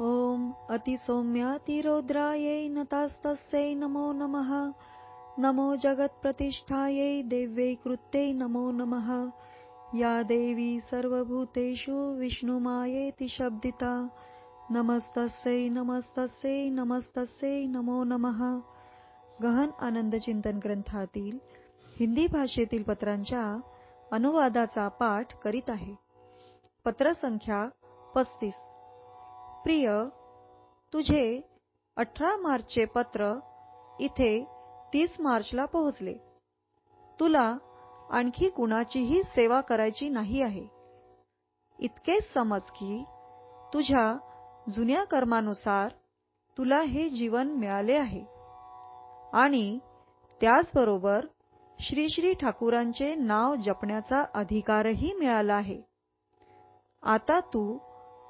ॐ अतिसौम्यातिरौद्रायै नतास्तस्यै नमो नमः। नमो जगत्प्रतिष्ठायै देव्यै कृत्यै नमो नमः। या देवी सर्वभूतेषु विष्णुमायेति शब्दिता। नमस्तस्यै नमस्तस्यै नमस्तस्यै नमो नमः। गहन आनंद चिंतन ग्रंथातील हिंदी भाषेतील पत्रांच्या अनुवादाचा पाठ करीत आहे. पत्र संख्या पस्तीस. प्रिय तुझे अठरा मार्चचे पत्र इथे तीस मार्चला पोहोचले. तुला आणखी कुणाचीही सेवा करायची नाही आहे. इतकेच समज की तुझ्या जुन्या कर्मानुसार तुला हे जीवन मिळाले आहे. आणि त्याचबरोबर श्री श्री ठाकूरांचे नाव जपण्याचा अधिकारही मिळाला आहे. आता तू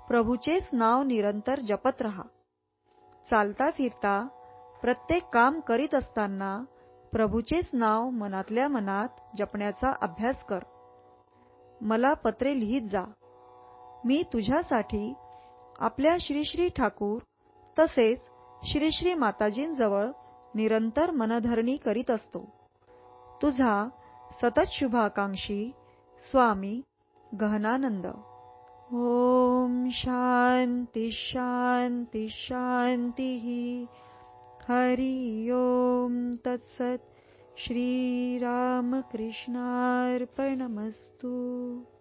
प्रभूचेच नाव निरंतर जपत रहा. चालता फिरता प्रत्येक काम करीत असताना प्रभूचेच नाव मनातल्या मनात जपण्याचा अभ्यास कर. मला पत्रे लिहित जा. मी तुझ्यासाठी आपल्या श्री श्री ठाकूर तसेच श्री श्री माताजींजवळ निरंतर मनधरणी करीत असतो. तुझा सतत शुभाकांक्षी स्वामी गहनानंद. ॐ शान्ति शान्ति शान्तिः। हरि ओं तत्सत् श्रीरामकृष्णार्पणमस्तु।